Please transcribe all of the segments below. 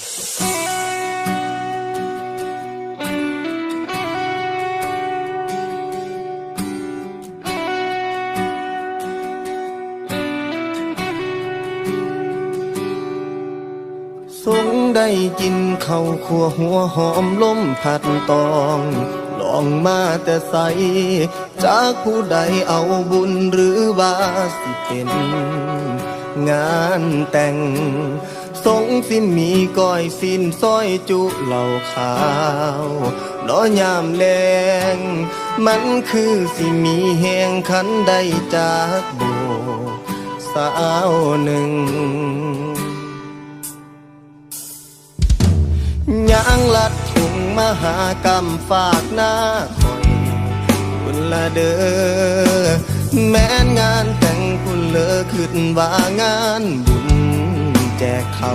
สงได้กินข้าวขัวหัวหอมล้มผัดตองลองมาแต่ใส จากผู้ใดเอาบุญหรือว่าสิเป็น งานแต่ง สงสิมีก้อยสิ้นซอยจุเหล่าขาวน้อยามแลงมันคือสิมีแหงขันได้จากโบสาวหนึ่งยางลัดถุงมหากรรมฝากหน้าคอยคุณละเด้อแม้นงานแต่งคุณเลอขึ้นว่างานบุญ แจกเขา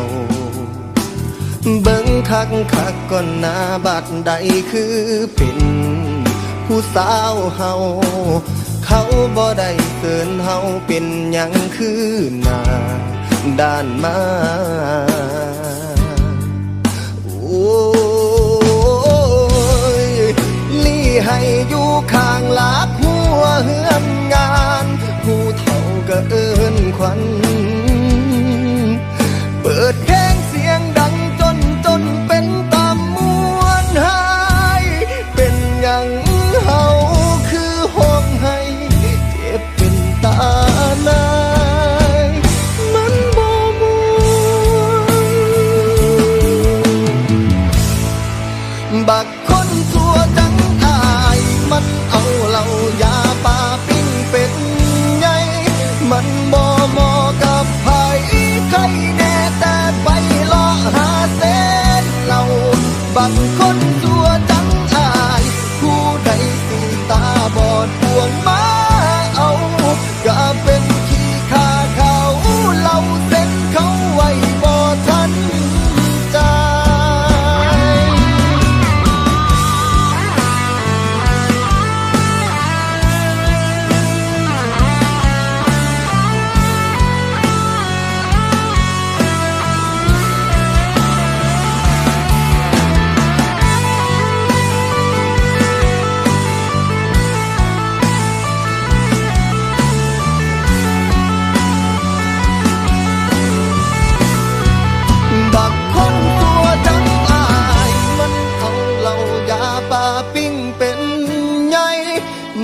เบิ่งคักคักก่อนนาบัดใดคือเป็นผู้สาวเฮาเขาบ่ได้เกินเฮาเป็นหยังคือหน้าด้านมาโอ้ยลี่ให้อยู่ข้างหลัก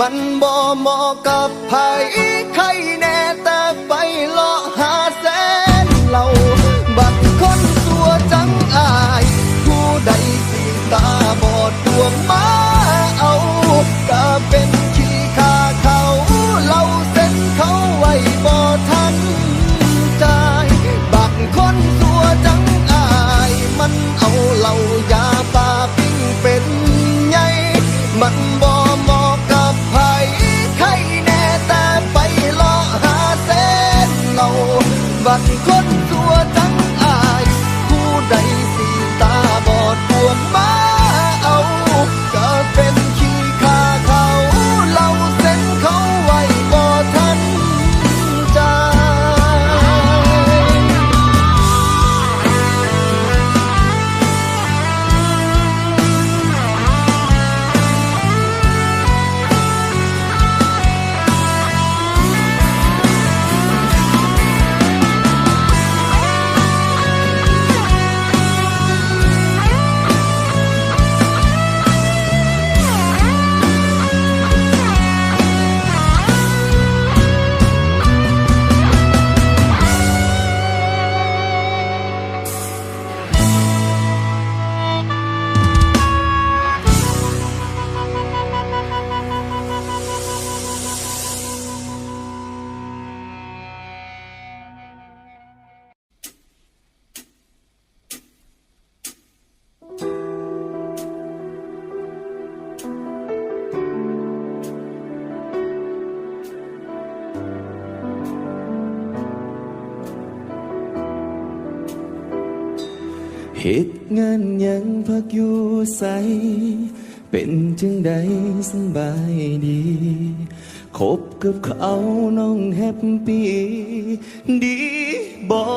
มันบ่เหมาะกับไผ เหตุงานยังพักอยู่ใส เป็นจึงใดสบายดีคบกับเขาน้องแฮปปี้ดีบอ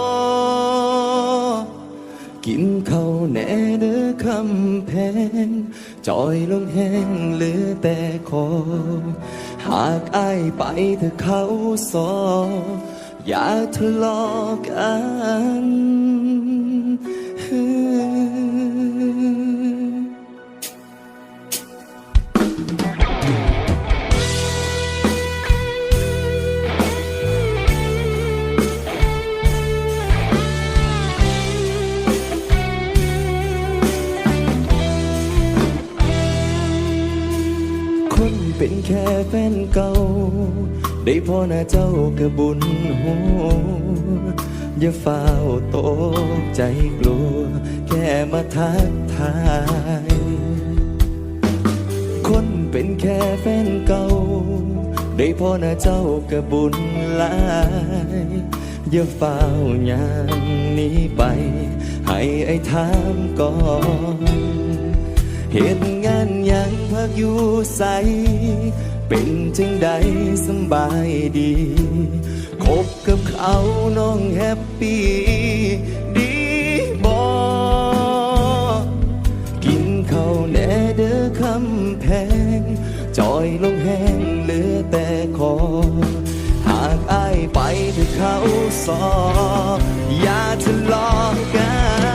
กินข้าวแหน่เด้อคำแพงจอยลงแห้งเหลือแต่คอ หากอายไปเธอเขาสออย่าทะเลาะกัน เป็นแค่แฟนเก่า ได้พอหน้าเจ้าก็บุญหัวอย่าเฝ้าวโตกใจกลัว แค่มาทักทาย คนเป็นแค่แฟนเก่า ได้พอหน้าเจ้าก็บุญหลายอย่าเฝ้าอย่างนี้ไป ให้ไอ้ถามก่อน เหตุงานยังพักอยู่ใส เป็นจึงใดสบายดี คบกับเขาน้องแฮปปี้ ดีบอกินข้าวแหน่เด้อคำแพง จอยลงแห้งเหลือแต่คอ หากอายไปเธอเขาสอบอย่าทะเลาะกัน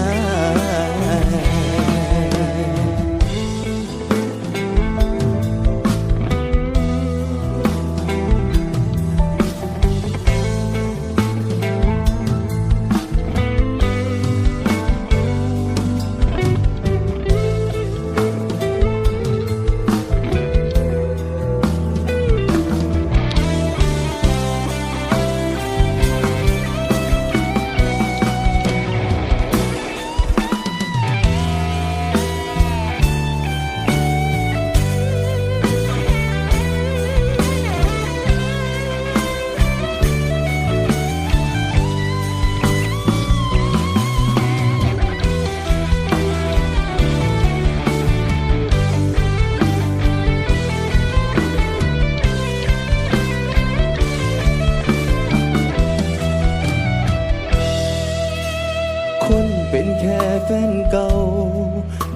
นเก่า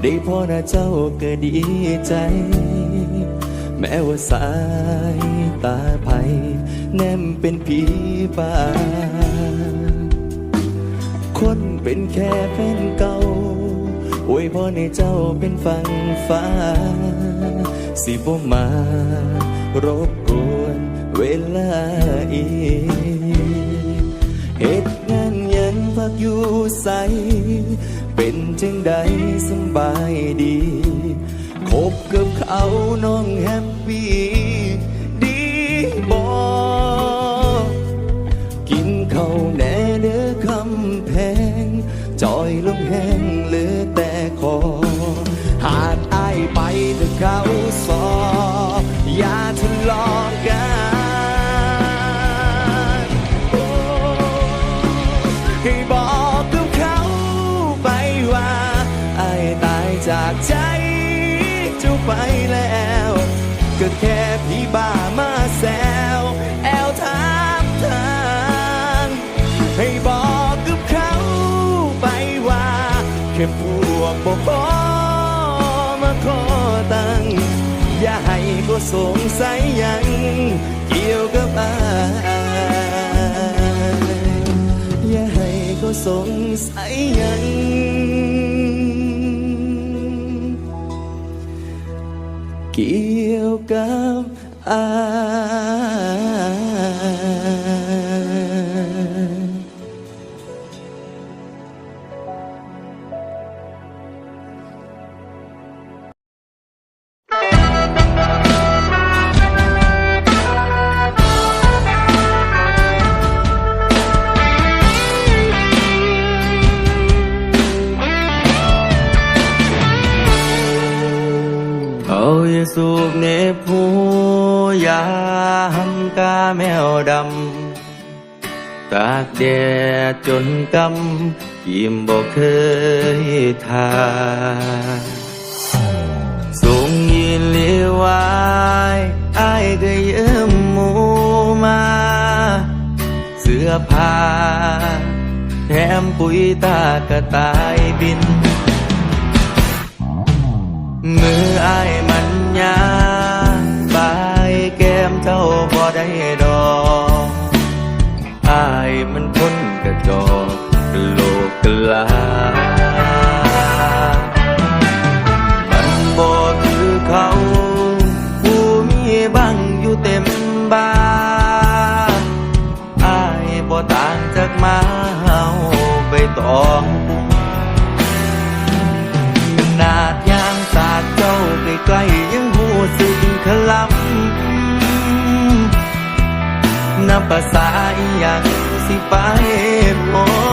ได้พอหน้าเจ้าก็ดีใจ แม้ว่าสายตาไผแนมเป็นผีป่า คนเป็นแค่แฟนเก่าอวยพรให้เจ้าเป็นฝั่งฟ้า สิบ่มารบกวนเวลาอีกเหตุงานยังพักอยู่ใส เป็นจังใดสบายดี คบกับเขาน้องแฮปปี้ดีบอกินเขาแน่เด้อคำแพงจอยลงแห้งเหลือแต่คอ ไปแล้ว ก็แค่พี่บ้ามาแซวแอลถามทางให้บอกกับเขาไปว่าแค่พวกบ่พอมาขอตังอย่าให้ก็สงสัยยัง เกี่ยวกับอายอย่าให้เขาสงสัยยัง เกี่ย ยามกาแมวดำ ตากแดดจนกำยิ้มบอกเคยทาสูงยินเลียววายอายก็ยืมหมูมา เสื้อผ้าแถมปุ๋ยตากระต่ายบิน มือไอ้ ภาษาอีหยังสิไปพร้อ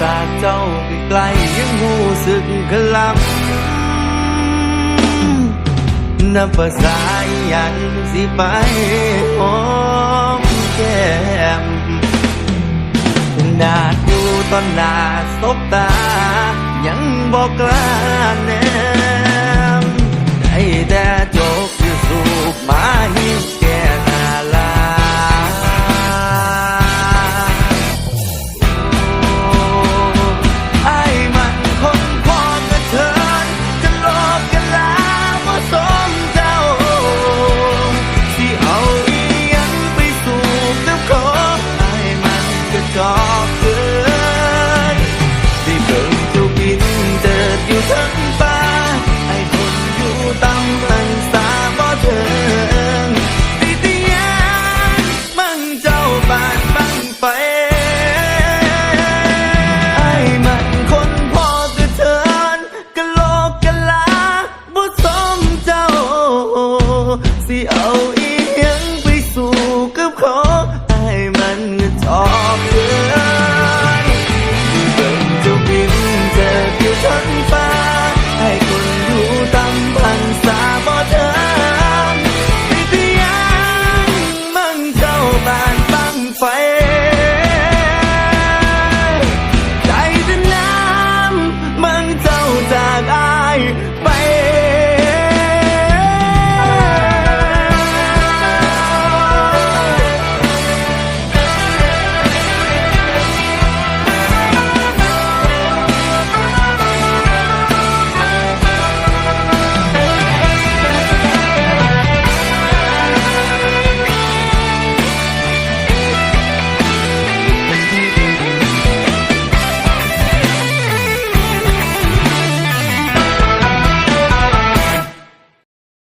สากเจ้าไปไกลยังหูสึกขลำนับภาษาหย่างสิไปหอมแก้มนาดอยู่ตอนหน้าสบตา ยังบอกกล้าแนมได้แต่จกอยู่สูบมา